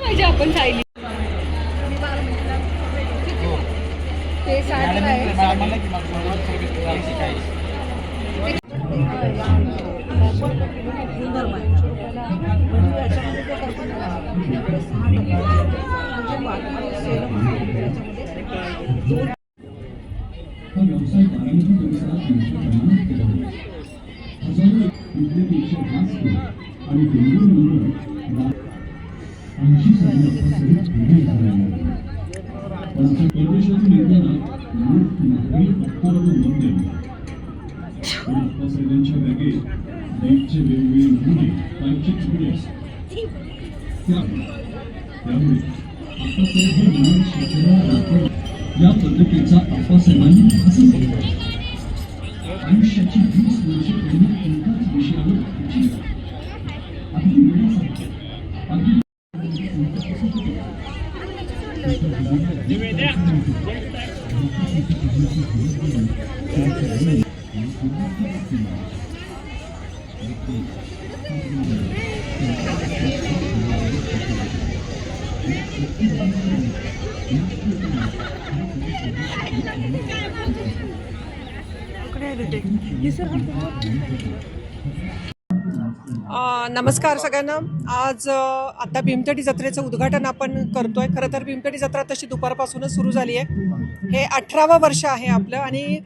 पाहिजे आपण सायली ते साठ आहे व्यवसाय बारामती परिसरात मोठ्या प्रमाणात केला जातो हजारो विद्यापीठे हाच केला आणि बेंगळुरूनंतर ऐंशी साली अप्पासाहेब पुणे झाले त्यांच्या परदेशातून येताना मूठ महावीर अप्पाराव मंदिर आणि अप्पासाहेबांच्या बॅगेत नेटचे वेगवेगळे नमुने पाईपचे तुकडे असतात त्यामुळे त्यामुळे अप्पासाहेब हे नवीन शिक्षणाला दाखवलं या पद्धतीचा अप्पासाहेबांनी असं केलं आयुष्याची वीस वर्षे त्यांनी एकाच विषयावर खर्ची अगदी वेळासारखं अगदी अ, नमस्कार सगळ्यांना. आज आता भीमतडी जत्रेचं उद्घाटन आपण करतोय. खरं तर भीमतडी जत्रा तशी दुपारपासूनच सुरू झाली आहे. हे अठरावं वर्ष आहे आपलं आणि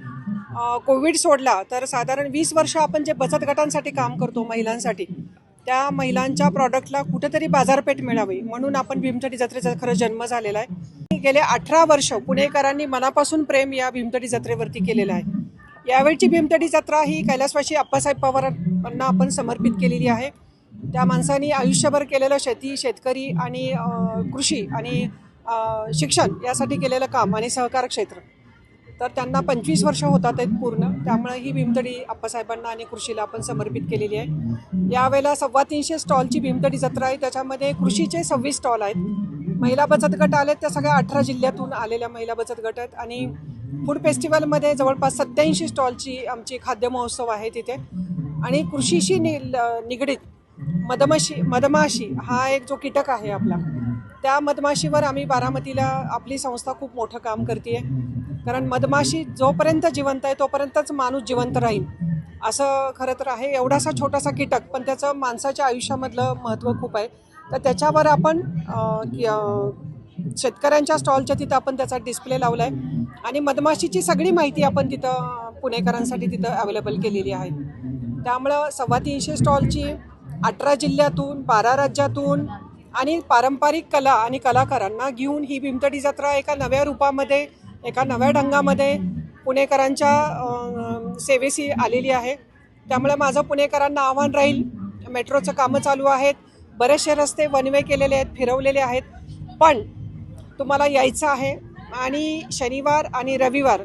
कोविड सोडला तर साधारण वीस वर्ष आपण जे बचत गटांसाठी काम करतो महिलांसाठी त्या महिलांच्या प्रॉडक्टला कुठेतरी बाजारपेठ मिळावी म्हणून आपण भीमतडी जत्रेचा खरं जन्म झालेला आहे. गेले अठरा वर्ष पुणेकरांनी मनापासून प्रेम या भीमतडी जत्रेवरती केलेलं आहे. यावेळची भीमतडी जत्रा ही कैलासवासी अप्पासाहेब पवारांना आपण समर्पित केलेली आहे. त्या माणसांनी आयुष्यभर केलेलं शेती शेतकरी आणि कृषी आणि शिक्षण यासाठी केलेलं काम आणि सहकार क्षेत्र. तर त्यांना पंचवीस वर्ष होतात आहेत पूर्ण. त्यामुळे ही भीमतडी अप्पासाहेबांना आणि कृषीला आपण समर्पित केलेली आहे. यावेळेला सव्वा तीनशे स्टॉलची भीमतडी जत्रा आहे. त्याच्यामध्ये कृषीचे सव्वीस स्टॉल आहेत. महिला बचत गट आलेत. त्या सगळ्या अठरा जिल्ह्यातून आलेल्या महिला बचत गट आहेत. आणि फूड फेस्टिवलमध्ये जवळपास सत्याऐंशी स्टॉलची आमची खाद्य महोत्सव आहे तिथे. आणि कृषीशी नि निगडीत मधमाशी मधमाशी हा एक जो कीटक आहे आपला. त्या मधमाशीवर आम्ही बारामतीला आपली संस्था खूप मोठं काम करते आहे कारण मधमाशी जोपर्यंत जिवंत आहे तोपर्यंतच माणूस जिवंत राहील. असं खरं तर आहे. एवढासा छोटासा कीटक पण त्याचं माणसाच्या आयुष्यामधलं महत्त्व खूप आहे. तर त्याच्यावर आपण शेतकऱ्यांच्या स्टॉलच्या तिथं आपण त्याचा डिस्प्ले लावला आहे आणि मधमाशीची सगळी माहिती आपण तिथं पुणेकरांसाठी तिथं अवेलेबल केलेली आहे. त्यामुळं सव्वा तीनशे स्टॉलची अठरा जिल्ह्यातून बारा राज्यातून आणि पारंपरिक कला आणि कलाकारांना घेऊन ही भीमतडी जत्रा एका नव्या रूपामध्ये एका नव्या ढंगामध्ये पुणेकरांच्या सेवेशी सेवेसी आलेली आहे. त्यामुळे माझं पुणेकरांना आव्हान राहील. मेट्रोचं कामं चालू आहेत. बरेचसे रस्ते वनवे केलेले आहेत फिरवलेले आहेत. पण तुम्हाला यायचं आहे आणि शनिवार आणि रविवार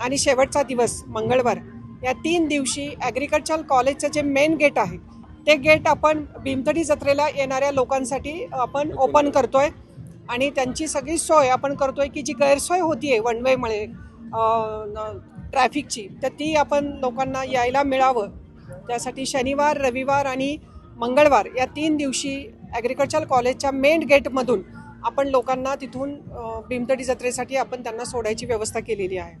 आणि शेवटचा दिवस मंगळवार या तीन दिवशी ॲग्रिकल्चर कॉलेजचं जे मेन गेट आहे ते गेट आपण भीमतडी जत्रेला येणाऱ्या लोकांसाठी आपण ओपन करतो आहे आणि त्यांची सगळी सोय आपण करतोय की जी गैरसोय होतीये वन वेमुळे ट्रॅफिकची तर ती आपण लोकांना यायला मिळावं. त्यासाठी शनिवार रविवार आणि मंगळवार या तीन दिवशी ॲग्रिकल्चर कॉलेजच्या मेन गेटमधून आपण लोकांना तिथून भीमतडी जत्रेसाठी आपण त्यांना सोडायची व्यवस्था केलेली आहे.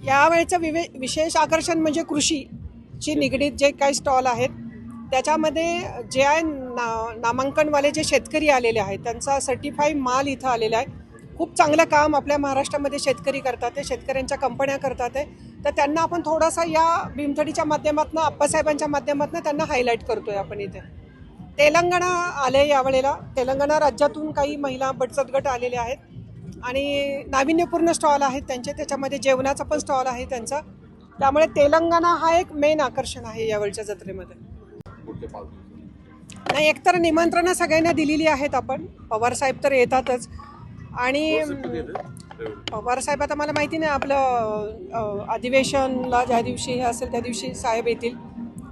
यावेळेचं विवे विशेष आकर्षण म्हणजे कृषीशी निगडीत जे काही स्टॉल आहेत त्याच्यामध्ये जे आहे ना नामांकनवाले जे शेतकरी आलेले आहेत त्यांचा सर्टिफाई माल इथं आलेला आहे. खूप चांगलं काम आपल्या महाराष्ट्रामध्ये शेतकरी करतात आहे शेतकऱ्यांच्या कंपन्या करतात आहे. तर त्यांना आपण थोडासा या भीमथडीच्या माध्यमातून आप्पासाहेबांच्या माध्यमातून त्यांना हायलाईट करतोय आपण इथे. तेलंगणा आले यावेळेला. तेलंगणा राज्यातून काही महिला बचत गट आलेले आहेत. आणि नाविन्यपूर्ण स्टॉल आहेत त्यांचे. त्याच्यामध्ये जेवणाचा पण स्टॉल आहे त्यांचा. त्यामुळे तेलंगणा हा एक मेन आकर्षण आहे यावेळच्या जत्रेमध्ये. नाही एकतर निमंत्रणं सगळ्यांना दिलेली आहेत आपण. पवार साहेब तर येतातच. आणि पवार साहेब आता मला माहिती नाही आपलं अधिवेशनला ज्या दिवशी हे असेल त्या दिवशी साहेब येतील.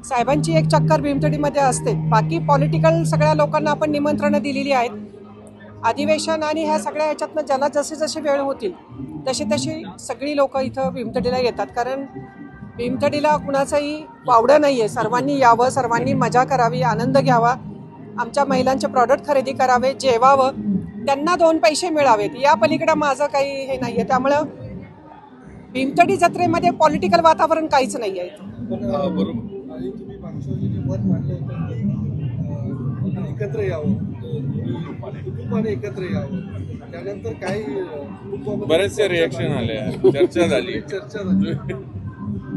साहेबांची एक चक्कर भीमतडीमध्ये असते. बाकी पॉलिटिकल सगळ्या लोकांना आपण निमंत्रणं दिलेली आहेत. अधिवेशन आणि ह्या सगळ्या ह्याच्यातनं ज्याला जसे जसे वेळ होतील तशी तशी सगळी लोक इथं भीमतडीला येतात. कारण भीमतडीला कुणाचंही वावडं नाही आहे सर्वांनी यावं सर्वांनी मजा करावी आनंद घ्यावा. आमच्या महिलांचे प्रॉडक्ट खरेदी करावे जेवावं. त्यांना दोन पैसे मिळावेत. या पलीकडं माझं काही हे नाही आहे त्यामुळं भीमतडी जत्रेमध्ये पॉलिटिकल वातावरण काहीच नाही आहे एकत्र यावं. एकत्र यावं. त्यानंतर काही बरेचसे रिॲक्शन आले. चर्चा झाली. चर्चा झाली.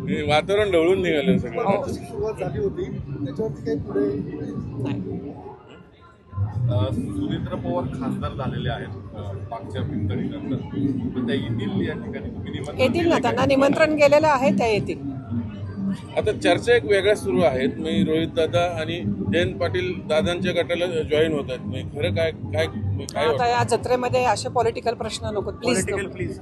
वातावरण ढवळून निघालं सगळं. सुरुवात झाली होती. त्याच्यावरती काही पुढे अ, सुरेंद्र पवार खासदार झालेले आहेत मागच्या पिंपरीनंतर तर त्या येतील या ठिकाणी? तुम्ही निमंत्रण येतील ना? त्यांना निमंत्रण गेलेलं आहे त्या येतील. आता चर्चा एक वेगळ्या सुरू आहेत. मी रोहित दादा आणि जयंत पाटील दादांच्या गटाला जॉईन होत आहेत. खरं काय काय काय आता या जत्रेमध्ये असे पॉलिटिकल प्रश्न नको प्लीज पॉलिटिकल प्लीज